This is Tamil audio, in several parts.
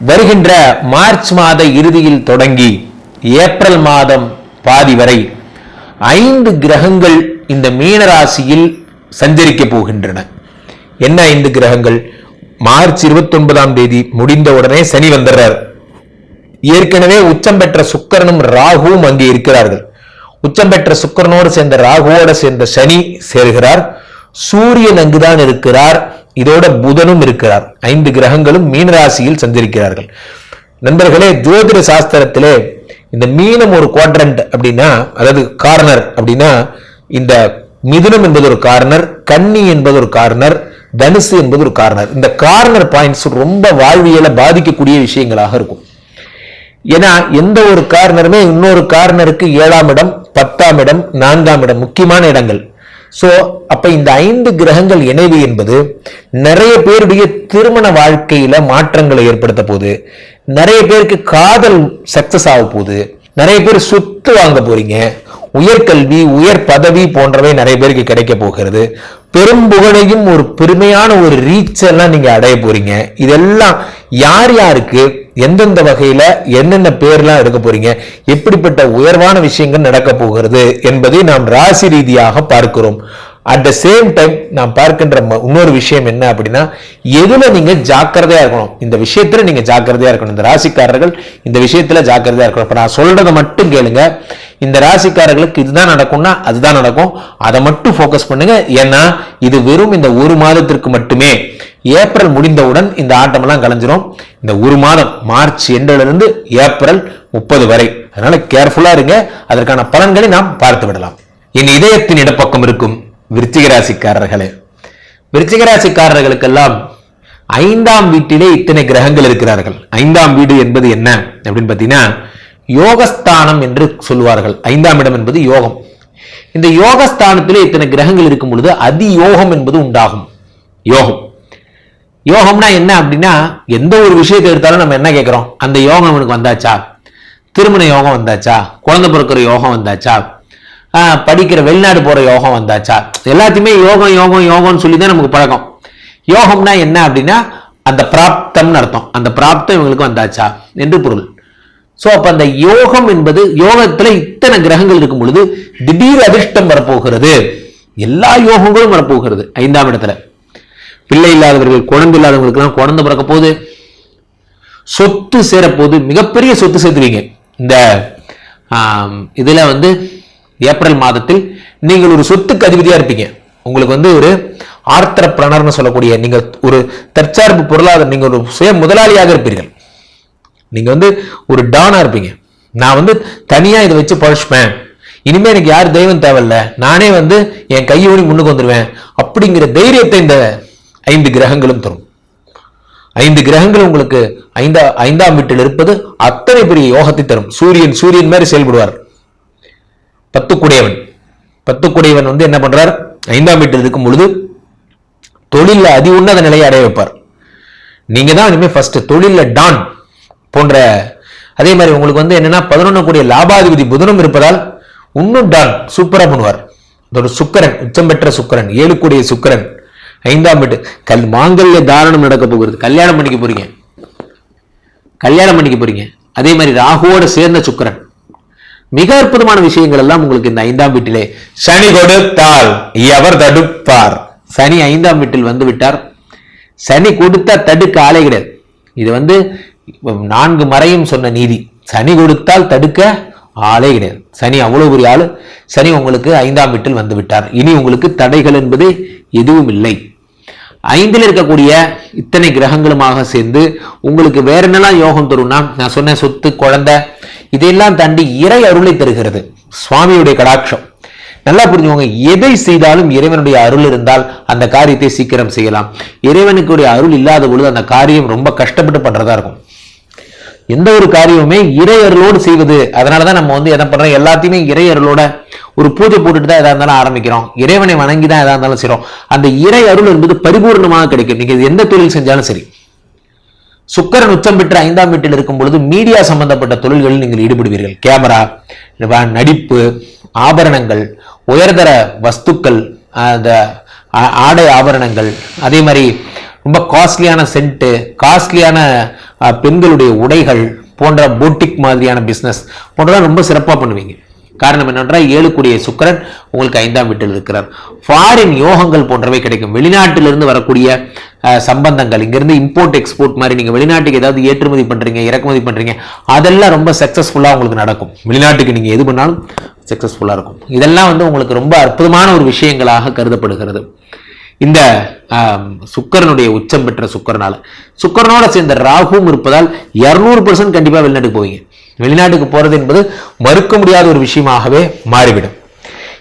வருகின்ற மார்ச் மாத இறுதியில் தொடங்கி ஏப்ரல் மாதம் பாதி வரை ஐந்து கிரகங்கள் இந்த மீனராசியில் சஞ்சரிக்க போகின்றன. என்ன ஐந்து கிரகங்கள்? மார்ச் 29 தேதி முடிந்த உடனே சனி வந்துடுறார். ஏற்கனவே உச்சம் பெற்ற சுக்கரனும் ராகுவும் அங்கே இருக்கிறார்கள். உச்சம் பெற்ற சுக்கரனோடு சேர்ந்த ராகுவோடு சேர்ந்த சனி சேர்கிறார். சூரியன் அங்குதான் இருக்கிறார். இதோட புதனும் இருக்கிறார். ஐந்து கிரகங்களும் மீனராசியில் சஞ்சரிக்கிறார்கள். நண்பர்களே ஜோதிட சாஸ்திரத்திலே இந்த மீனம் ஒரு குவாட்ரண்ட் அப்படின்னா அதாவது கார்னர் அப்படின்னா இந்த மிதுனம் என்பது ஒரு கார்னர் கன்னி என்பது ஒரு கார்னர் தனுசு என்பது ஒரு கார்னர் இந்த கார்னர் பாயிண்ட்ஸ் ரொம்ப வாழ்வியலை பாதிக்கக்கூடிய விஷயங்களாக இருக்கும். ஏன்னா எந்த ஒரு கார்னருமே இன்னொரு கார்னருக்கு ஏழாம் இடம் பத்தாம் இடம் நான்காம் இடம் முக்கியமான இடங்கள். ஸோ அப்ப இந்த ஐந்து கிரகங்கள் இணைவு என்பது நிறைய பேருடைய திருமண வாழ்க்கையில மாற்றங்களை ஏற்படுத்த போகுது. நிறைய பேருக்கு காதல் சக்சஸ் ஆக போகுது. நிறைய பேர் சொத்து வாங்க போறீங்க. உயர்கல்வி உயர் பதவி போன்றவை நிறைய பேருக்கு கிடைக்க போகிறது. பெரும் புகழையும் ஒரு பெருமையான ஒரு ரீச் எல்லாம் நீங்க அடைய போறீங்க. இதெல்லாம் யார் யாருக்கு எந்தெந்த வகையில என்னென்ன பேர்லாம் எடுக்க போறீங்க எப்படிப்பட்ட உயர்வான விஷயங்கள் நடக்க போகிறது என்பதை நாம் ராசி ரீதியாக பார்க்கிறோம். அட் த சேம் டைம் நாம் பார்க்கின்ற ம- இன்னொரு விஷயம் என்ன அப்படின்னா எதுல நீங்க ஜாக்கிரதையா இருக்கணும்? இந்த விஷயத்துல நீங்க ஜாக்கிரதையா இருக்கணும். இந்த ராசிக்காரர்கள் இந்த விஷயத்துல ஜாக்கிரதையா இருக்கணும். இப்ப நான் சொல்றதை மட்டும் கேளுங்க. இந்த ராசிக்காரர்களுக்கு இதுதான் நடக்கும்னா அதுதான் நடக்கும். அதை மட்டும் ஃபோக்கஸ் பண்ணுங்க. ஏன்னா இது வெறும் இந்த ஒரு மாதத்திற்கு மட்டுமே. ஏப்ரல் முடிந்தவுடன் இந்த ஆட்டமெல்லாம் கலைஞ்சிரும். இந்த ஒரு மாதம் மார்ச் எண்டிலிருந்து ஏப்ரல் முப்பது வரை. அதனால கேர்ஃபுல்லா இருங்க. அதற்கான பலன்களை நாம் பார்த்து விடலாம். என் இதயத்தின் இடப்பக்கம் இருக்கும் விருச்சிக ராசிக்காரர்களே. விருச்சிக ராசிக்காரர்களுக்கெல்லாம் ஐந்தாம் வீட்டிலே இத்தனை கிரகங்கள் இருக்கிறார்கள். ஐந்தாம் வீடு என்பது என்ன? அப்படின்னு பார்த்தீங்கன்னா யோகஸ்தானம் என்று சொல்லுவார்கள். ஐந்தாம் இடம் என்பது யோகம். இந்த யோகஸ்தானத்திலே இத்தனை கிரகங்கள் இருக்கும் பொழுது அதி யோகம் என்பது உண்டாகும். யோகம். யோகம்னா என்ன அப்படின்னா எந்த ஒரு விஷயத்தை எடுத்தாலும் நம்ம என்ன கேட்குறோம்? அந்த யோகம் அவனுக்கு வந்தாச்சா? திருமண யோகம் வந்தாச்சா? குழந்தை பிறக்கிற யோகம் வந்தாச்சா? ஆஹ், படிக்கிற வெளிநாடு போற யோகம் வந்தாச்சா? எல்லாத்தையுமே யோகம் யோகம் யோகம்னு சொல்லி தான் நமக்கு பழக்கம். யோகம்னா என்ன அப்படின்னா அந்த பிராப்தம்னு அர்த்தம். அந்த பிராப்தம் இவங்களுக்கு வந்தாச்சா? என்று பொருள். சோ அப்போ அந்த யோகம் என்பது யோகத்துல இத்தனை கிரகங்கள் இருக்கும் பொழுது திடீர் அதிர்ஷ்டம் வரப்போகிறது. எல்லா யோகங்களும் வரப்போகிறது ஐந்தாம் இடத்துல. பிள்ளை இல்லாதவர்கள் குழந்தை இல்லாதவங்களுக்கெல்லாம் குழந்தை பிறக்க போது சொத்து சேரப்போது மிகப்பெரிய சொத்து சேர்த்துவீங்க இந்த இதில் இதுல வந்து ஏப்ரல் மாதத்தில் நீங்கள் ஒரு சொத்துக்கு அதிபதியாக இருப்பீங்க. உங்களுக்கு வந்து ஒரு ஆர்த்தர பிரணர்னு சொல்லக்கூடிய நீங்கள் ஒரு தற்சார்பு பொருளாதார நீங்கள் ஒரு சுய முதலாளியாக இருப்பீர்கள். நீங்க வந்து ஒரு டானா இருப்பீங்க. நான் வந்து தனியா இதை வச்சு பழச்சுப்பேன். இனிமே எனக்கு யார் தெய்வம் தேவையில்ல. நானே வந்து என் கையோடி முன்னுக்கு வந்துடுவேன் அப்படிங்கிற தைரியத்தை இந்த ஐந்து கிரகங்களும் தரும். ஐந்து கிரகங்கள் உங்களுக்கு ஐந்தா ஐந்தாம் வீட்டில் இருப்பது அத்தனை பெரிய யோகத்தை தரும். சூரியன் சூரியன் மாதிரி செயல்படுவார். பத்துக்குடையவன். பத்துக்குடையவன் வந்து என்ன பண்றார்? ஐந்தாம் வீட்டில் இருக்கும் பொழுது தொழிலில் அதி உன்னத நிலையை அடைய வைப்பார். நீங்க தான் இனிமேல் ஃபர்ஸ்ட் தொழிலில் டான். போன்ற அதே மாதிரி உங்களுக்கு வந்து என்னன்னா பதினொன்னு கூடிய லாபாதிபதி புதனும் இருப்பதால் இன்னும் டான் பண்ணுவார் அதோட சுக்கரன் உச்சம் பெற்ற சுக்கரன் ஏழு கூடிய சுக்கரன் ஐந்தாம் வீட்டு. கல் மாங்கல்ய தாரணம் நடக்க போகிறது. கல்யாணம் பண்ணிக்க போறீங்க. கல்யாணம் பண்ணிக்க போறீங்க. அதே மாதிரி ராகுவோட சேர்ந்த சுக்கிரன். மிக அற்புதமான விஷயங்கள் எல்லாம் உங்களுக்கு இந்த ஐந்தாம் வீட்டிலே சனி கொடுத்தால் எவர் தடுப்பார்? சனி ஐந்தாம் வீட்டில் வந்து விட்டார். சனி கொடுத்தா தடுக்க ஆலை கிடையாது. இது வந்து நான்கு மறையும் சொன்ன நீதி. சனி கொடுத்தால் தடுக்க ஆளே கிடையாது. சனி அவ்வளவு பெரிய ஆள். சனி உங்களுக்கு ஐந்தாம் வீட்டில் வந்து விட்டார். இனி உங்களுக்கு தடைகள் என்பது எதுவும் இல்லை. ஐந்தில் இருக்கக்கூடிய இத்தனை கிரகங்களுமாக சேர்ந்து உங்களுக்கு வேற என்னெல்லாம் யோகம் தரும்னா நான் சொன்ன சொத்து குழந்தை இதையெல்லாம் தாண்டி இறை அருளை தருகிறது. சுவாமியுடைய கடாட்சம். நல்லா புரிஞ்சுக்கோங்க. எதை செய்தாலும் இறைவனுடைய அருள் இருந்தால் அந்த காரியத்தை சீக்கிரம் செய்யலாம். இறைவனுக்குடைய அருள் இல்லாத பொழுது அந்த காரியம் ரொம்ப கஷ்டப்பட்டு பண்றதா இருக்கும். எந்த ஒரு காரியமுமே இறை அருளோடு செய்வது அதனாலதான் நம்ம வந்து என்ன பண்றோம்? எல்லாத்தையுமே இறை அருளோட ஒரு பூஜை போட்டுட்டு தான் எதா இருந்தாலும் ஆரம்பிக்கிறோம். இறைவனை வணங்கி தான் எதா இருந்தாலும் செய்யறோம் அந்த இறை அருள் என்பது பரிபூர்ணமாக கிடைக்கும். நீங்க எந்த தொழில் செஞ்சாலும் சரி. சுக்கரன் உச்சம் பெற்ற ஐந்தாம் வீட்டில் இருக்கும் பொழுது மீடியா சம்பந்தப்பட்ட தொழில்களில் நீங்கள் ஈடுபடுவீர்கள். கேமரா நடிப்பு ஆபரணங்கள் உயர்தர வஸ்துக்கள் அந்த ஆ- ஆடை ஆபரணங்கள் அதே மாதிரி ரொம்ப காஸ்ட்லியான சென்ட்டு காஸ்ட்லியான பெண்களுடைய உடைகள் போன்ற போட்டிக் மாதிரியான பிஸ்னஸ் போன்றதான் ரொம்ப சிறப்பாக பண்ணுவீங்க. காரணம் என்னென்றால் ஏழு கூடிய சுக்கிரன் உங்களுக்கு ஐந்தாம் வீட்டில் இருக்கிறார். ஃபாரின் யோகங்கள் போன்றவை கிடைக்கும். வெளிநாட்டிலிருந்து வரக்கூடிய சம்பந்தங்கள் இங்கேருந்து இம்போர்ட் எக்ஸ்போர்ட் மாதிரி நீங்கள் வெளிநாட்டுக்கு ஏதாவது ஏற்றுமதி பண்ணுறீங்க இறக்குமதி பண்ணுறீங்க அதெல்லாம் ரொம்ப சக்ஸஸ்ஃபுல்லாக உங்களுக்கு நடக்கும். வெளிநாட்டுக்கு நீங்கள் எது பண்ணாலும் சக்ஸஸ்ஃபுல்லாக இருக்கும். இதெல்லாம் வந்து உங்களுக்கு ரொம்ப அற்புதமான ஒரு விஷயங்களாக கருதப்படுகிறது. இந்த சுக்கரனுடைய சுக்கிரனுடைய உச்சம் பெற்ற சுக்கரனால். சுக்கிரனோட சேர்ந்த ராகுவும் இருப்பதால் இருநூறு பர்சன்ட் கண்டிப்பாக வெளிநாட்டுக்கு போவீங்க. வெளிநாட்டுக்கு போறது என்பது மறுக்க முடியாத ஒரு விஷயமாகவே மாறிவிடும்.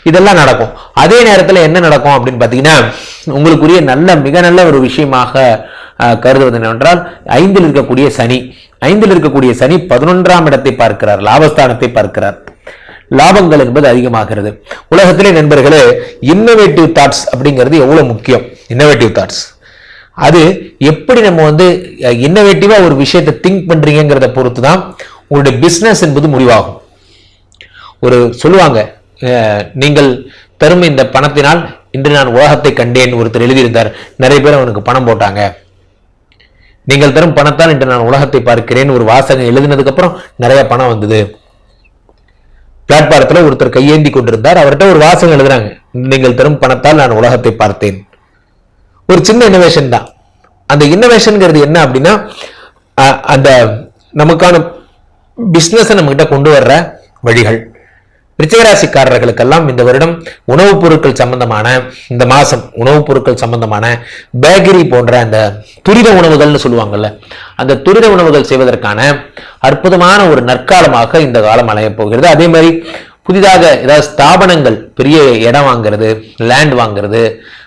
இதெல்லாம் நடக்கும். அதே நேரத்தில் என்ன நடக்கும் அப்படின்னு பார்த்தீங்கன்னா உங்களுக்குரிய நல்ல மிக நல்ல ஒரு விஷயமாக ஆஹ், கருதுவது என்னவென்றால் ஐந்தில் இருக்கக்கூடிய சனி. ஐந்தில் இருக்கக்கூடிய சனி பதினொன்றாம் இடத்தை பார்க்கிறார் லாபஸ்தானத்தை பார்க்கிறார். லாபங்கள் என்பது அதிகமாகிறது. உலகத்திலே நண்பர்களே இன்னோவேட்டிவ் தாட்ஸ் அப்படிங்கிறது எவ்வளவு முக்கியம்? இன்னோவேட்டிவ் தாட்ஸ் அது எப்படி நம்ம வந்து இன்னோவேட்டிவா ஒரு விஷயத்தை திங்க் பண்றீங்கிறத பொறுத்து தான் உங்களுடைய பிசினஸ் என்பது முடிவாகும். ஒரு சொல்லுவாங்க அஹ், நீங்கள் தரும் இந்த பணத்தினால் இன்று நான் உலகத்தை கண்டேன் ஒருத்தர் எழுதியிருந்தார் நிறைய பேர் அவனுக்கு பணம் போட்டாங்க. நீங்கள் தரும் பணத்தால் இன்று நான் உலகத்தை பார்க்கிறேன் ஒரு வாசகம் எழுதினதுக்கு அப்புறம் நிறைய பணம் வந்தது. பிளாட்பாரத்தில் ஒருத்தர் கையேந்தி கொண்டிருந்தார். அவர்கிட்ட ஒரு வாசகம் எழுதுறாங்க. நீங்கள் தரும் பணத்தால் நான் உலகத்தை பார்த்தேன். ஒரு சின்ன இன்னோவேஷன் தான். அந்த இன்னோவேஷன்ங்கிறது என்ன அப்படின்னா அந்த நமக்கான பிஸ்னஸை நம்மகிட்ட கொண்டு வர்ற வழிகள். ரிச்சகராசிக்காரர்களுக்கெல்லாம் இந்த வருடம் உணவுப் பொருட்கள் சம்பந்தமான இந்த மாசம் உணவுப் பொருட்கள் சம்பந்தமான பேக்கரி போன்ற அந்த துரித உணவுகள்னு சொல்லுவாங்கல்ல அந்த துரித உணவுகள் செய்வதற்கான அற்புதமான ஒரு நற்காலமாக இந்த காலம் அலையப் போகிறது. அதே மாதிரி புதிதாக ஏதாவது ஸ்தாபனங்கள் பெரிய இடம் வாங்குறது லேண்ட் வாங்குறது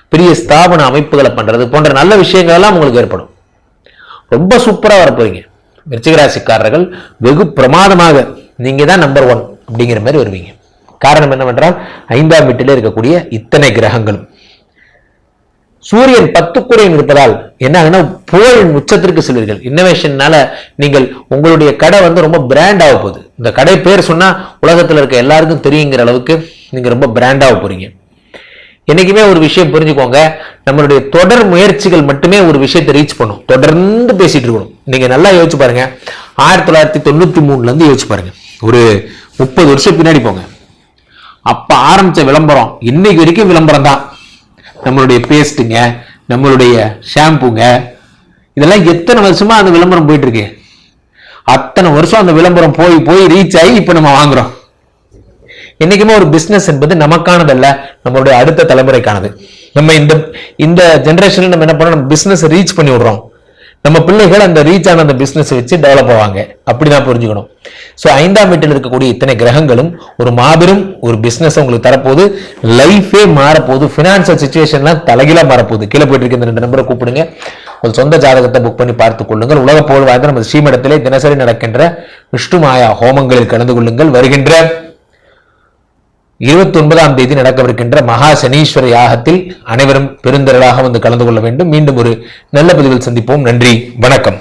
பெரிய ஸ்தாபன அமைப்புகளை பண்றது போன்ற நல்ல விஷயங்கள் எல்லாம் உங்களுக்கு ஏற்படும். ரொம்ப சூப்பராக வரப்போறீங்க. விருச்சிகராசிக்காரர்கள் வெகு பிரமாதமாக நீங்கள் தான் நம்பர் ஒன் அப்படிங்கிற மாதிரி வருவீங்க. காரணம் என்னவென்றால் ஐந்தாம் வீட்டிலே இருக்கக்கூடிய இத்தனை கிரகங்களும். சூரியன் பத்துக்குறையும் இருப்பதால் என்ன ஆகுன்னா புகழின் உச்சத்திற்கு செல்வீர்கள். இன்னோவேஷன்னால நீங்கள் உங்களுடைய கடை வந்து ரொம்ப பிராண்ட் ஆக போகுது. இந்த கடை பேர் சொன்னா உலகத்துல இருக்க எல்லாருக்கும் தெரியுங்கிற அளவுக்கு நீங்க ரொம்ப பிராண்டாக போறீங்க. என்னைக்குமே ஒரு விஷயம் புரிஞ்சுக்கோங்க. நம்மளுடைய தொடர் முயற்சிகள் மட்டுமே ஒரு விஷயத்தை ரீச் பண்ணும். தொடர்ந்து பேசிட்டு இருக்கணும். நீங்க நல்லா யோசிச்சு பாருங்க. ஆயிரத்தி தொள்ளாயிரத்தி தொண்ணூத்தி மூணுல இருந்து யோசிச்சு பாருங்க. ஒரு முப்பது வருஷம் பின்னாடி போங்க. அப்ப ஆரம்பிச்ச விளம்பரம் இன்னைக்கு வரைக்கும் விளம்பரம் தான் நம்மளுடைய பேஸ்ட்டுங்க நம்மளுடைய ஷாம்புங்க இதெல்லாம் எத்தனை வருஷமா அந்த விளம்பரம் போயிட்டு இருக்கு அத்தனை வருஷம் அந்த விளம்பரம் போய் போய் ரீச் ஆகி இப்ப நம்ம வாங்குறோம். என்னைக்குமே ஒரு பிசினஸ் என்பது நமக்கானதல்ல நம்மளுடைய அடுத்த தலைமுறைக்கானது. நம்ம இந்த இந்த ஜென்ரேஷன்ல நம்ம என்ன பண்ணோம் நம்ம பிசினஸ் ரீச் பண்ணி விடுறோம். நம்ம பிள்ளைகள் அந்த ரீச் ஆன அந்த பிஸ்னஸ் வச்சு டெவலப் ஆவாங்க. அப்படிதான் புரிஞ்சுக்கணும். ஸோ ஐந்தாம் வீட்டில் இருக்கக்கூடிய இத்தனை கிரகங்களும் ஒரு மாபெரும் ஒரு பிசினஸ் உங்களுக்கு தரப்போது லைஃபே மாறப்போகுது. ஃபினான்சியல் சுச்சுவேஷன்லாம் தலைகீழா மாறப்போகுது. கீழே போயிட்டு இருக்க இந்த ரெண்டு நம்பரை கூப்பிடுங்க. உங்கள் சொந்த ஜாதகத்தை புக் பண்ணி பார்த்துக் கொள்ளுங்கள். உலக புகழ் வாய்ந்த நம்ம ஸ்ரீமடத்திலே தினசரி நடக்கின்ற விஷ்ணு மாயா ஹோமங்களில் கலந்து கொள்ளுங்கள். வருகின்ற இருபத்தி ஒன்பதாம் தேதி நடக்கவிருக்கின்ற மகா சனீஸ்வர யாகத்தில் அனைவரும் பெருந்திரளாக வந்து கலந்து கொள்ள வேண்டும். மீண்டும் ஒரு நல்ல பதிவில் சந்திப்போம். நன்றி. வணக்கம்.